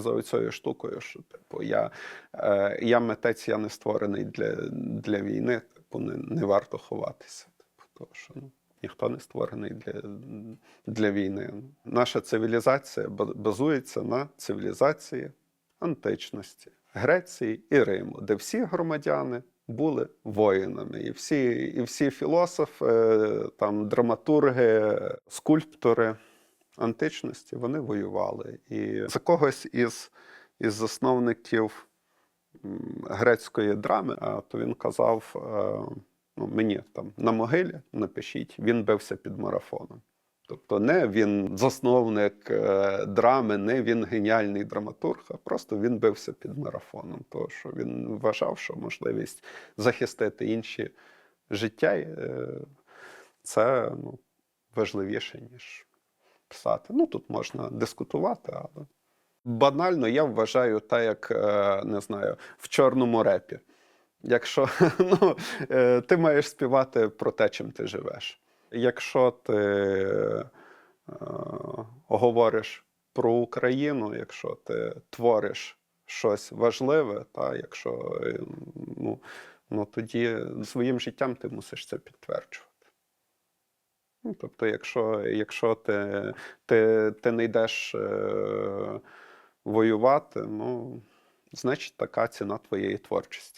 За цією штукою, що типу, я, е, я митець, я не створений для, для війни, типу, не, не варто ховатися. Типу, тому що ну, ніхто не створений для, для війни. Наша цивілізація базується на цивілізації античності, Греції і Риму, де всі громадяни були воїнами, і всі, і всі філософи, там, драматурги, скульптори античності вони воювали. І за когось із, із засновників грецької драми, то він казав: е, ну, мені там на могилі напишіть, він бився під марафоном. Тобто не він засновник е, драми, не він геніальний драматург, а просто він бився під марафоном. Тому що він вважав, що можливість захистити інші життя е, це ну, важливіше, ніж писати. Ну, тут можна дискутувати, але банально я вважаю так, як е, не знаю, в чорному репі. Якщо ну, е, ти маєш співати про те, чим ти живеш. Якщо ти е, говориш про Україну, якщо ти твориш щось важливе, та, якщо ну, ну, тоді своїм життям ти мусиш це підтверджувати. Ну, тобто, якщо, якщо ти, ти, ти не йдеш е, воювати, ну, значить така ціна твоєї творчості.